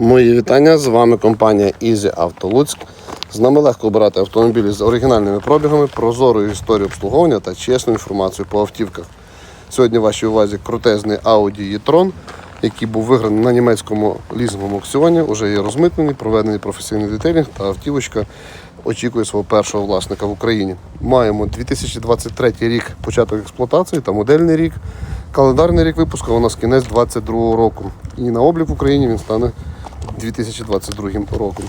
Мої вітання. З вами компанія Easy Auto Луцьк. З нами легко обирати автомобілі з оригінальними пробігами, прозорою історією обслуговування та чесною інформацією по автівках. Сьогодні в вашій увазі крутезний Audi e-tron, який був виграний на німецькому лізинговому аукціоні, вже є розмитнений, проведений професійний детейлінг та автівочка очікує свого першого власника в Україні. Маємо 2023 рік початок експлуатації та модельний рік. Календарний рік випуску у нас кінець 2022 року. І на облік в Україні він стане 2022 роком.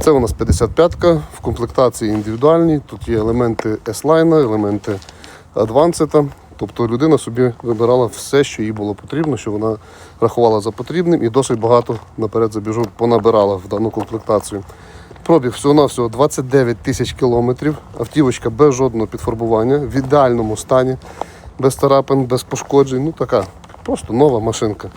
Це у нас 55-ка в комплектації індивідуальній. Тут є елементи S-Line, елементи Advanced. Тобто людина собі вибирала все, що їй було потрібно, що вона рахувала за потрібним і досить багато наперед забіжу понабирала в дану комплектацію. Пробіг всього-навсього 29 тисяч кілометрів. Автівочка без жодного підфарбування, в ідеальному стані, без тарапин, без пошкоджень. Ну така, просто нова машинка.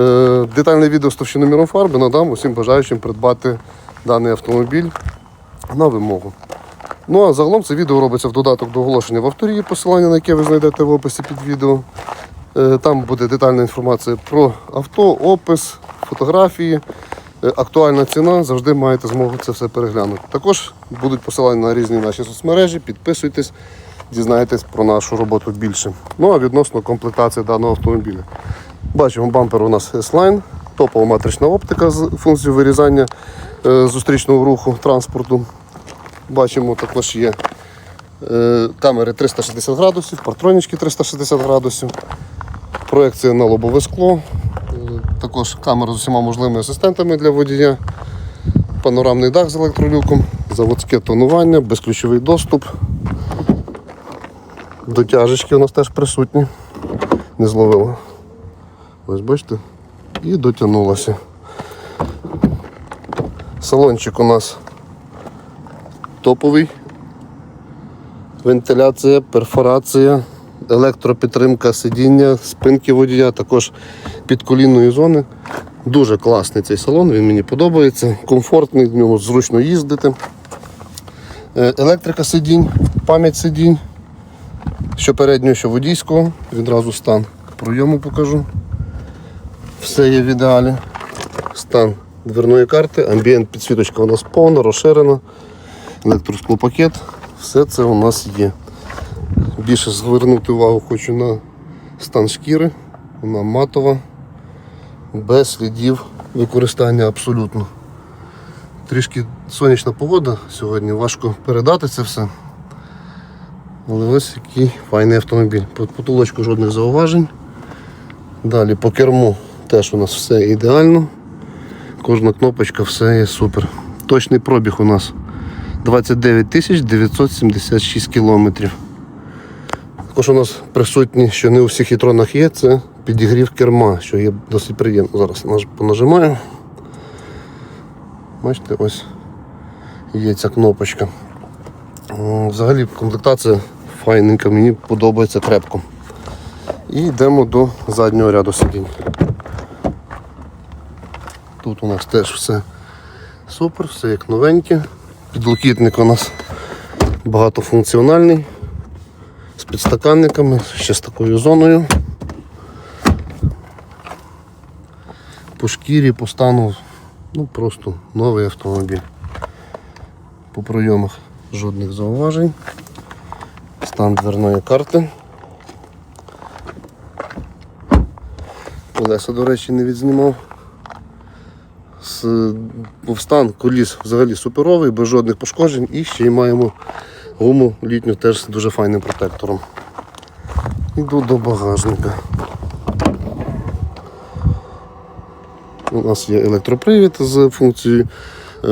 Е, детальне відео з товщиноміром фарби надам усім бажаючим придбати даний автомобіль на вимогу. Ну а загалом це відео робиться в додаток до оголошення в авторії, посилання на яке ви знайдете в описі під відео. Е, Там буде детальна інформація про авто, опис, фотографії, е, актуальна ціна. Завжди маєте змогу це все переглянути. Також будуть посилання на різні наші соцмережі. Підписуйтесь, дізнаєтесь про нашу роботу більше. Ну а відносно комплектації даного автомобіля. Бачимо, бампер у нас S-Line, топова матрична оптика з функцією вирізання е, зустрічного руху транспорту. Бачимо, також є е, камери 360 градусів, партронічки 360 градусів, проекція на лобове скло, е, також камера з усіма можливими асистентами для водія, панорамний дах з електролюком, заводське тонування, безключовий доступ. Дотяжечки у нас теж присутні. Не зловила. Ось бачите? І дотягнулася. Салончик у нас топовий. Вентиляція, перфорація, електропідтримка сидіння, спинки водія, також підколінної зони. Дуже класний цей салон, він мені подобається, комфортний, в ньому зручно їздити. Е, Електрика сидінь, пам'ять сидінь, що переднього, що водійського, відразу стан пройому покажу. Все є в ідеалі. Стан дверної карти, амбієнт підсвіточка у нас повна, розширена, електросклопакет. Все це у нас є. Більше звернути увагу хочу на стан шкіри. Вона матова, без слідів використання абсолютно. Трішки сонячна погода сьогодні, важко передати це все. Але ось який файний автомобіль. По потолочку жодних зауважень. Далі по керму теж у нас все ідеально. Кожна кнопочка, все є супер. Точний пробіг у нас 29 976 кілометрів. Також у нас присутні, що не у всіх хітронах є, це підігрів керма, що є досить приємно. Зараз понажимаю. Бачите, ось є ця кнопочка. Взагалі комплектація файненька, мені подобається крепко. І йдемо до заднього ряду сидінь. Тут у нас теж все супер, все як новеньке. Підлокітник у нас багатофункціональний, з підстаканниками, ще з такою зоною. По шкірі, по стану, ну просто новий автомобіль. По пройомах жодних зауважень. Стан дверної карти. Колеса, до речі, не відзнімав. З- Стан коліс взагалі суперовий, без жодних пошкоджень і ще й маємо гуму літню теж з дуже файним протектором. Йду до багажника. У нас є електропривід з функцією е,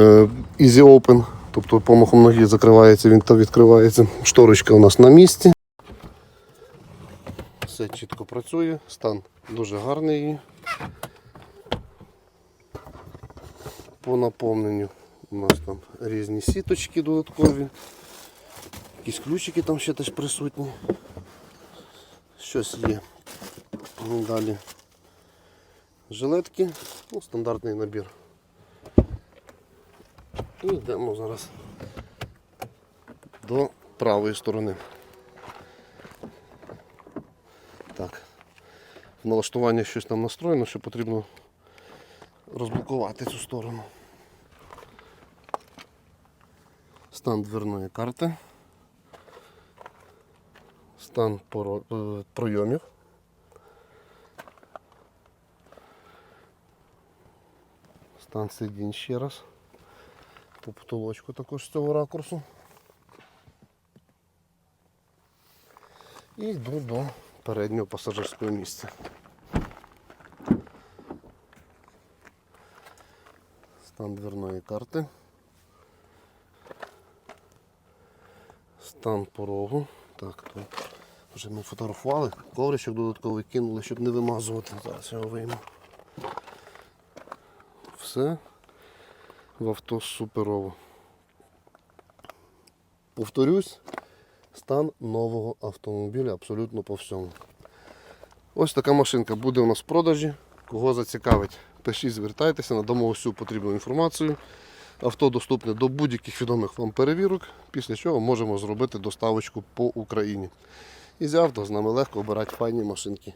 Easy Open, тобто помахом ноги закривається він та відкривається. Шторочка у нас на місці. Все чітко працює, стан дуже гарний. По наповненню у нас там різні сіточки додаткові. Якісь ключики там ще теж присутні. Щось є. Далі жилетки, ну, стандартний набір. І йдемо зараз до правої сторони. Так. В налаштуванні щось там настроєно, що потрібно розблокувати цю сторону. Стан дверної карти. Стан е, пройомів. Стан сидінь ще раз. По потолочку також з цього ракурсу. І йду до переднього пасажирського місця. Стан дверної карти. Стан порогу. Так, тут вже ми фотографували. Ковричок додатковий кинули, щоб не вимазувати. Зараз його вийму. Все в авто суперово. Повторюсь, стан нового автомобіля абсолютно по всьому. Ось така машинка буде у нас в продажі. Кого зацікавить, пишіть, звертайтеся, надамо всю потрібну інформацію. Авто доступне до будь-яких відомих вам перевірок, після чого можемо зробити доставочку по Україні. І з авто з нами легко обирати файні машинки.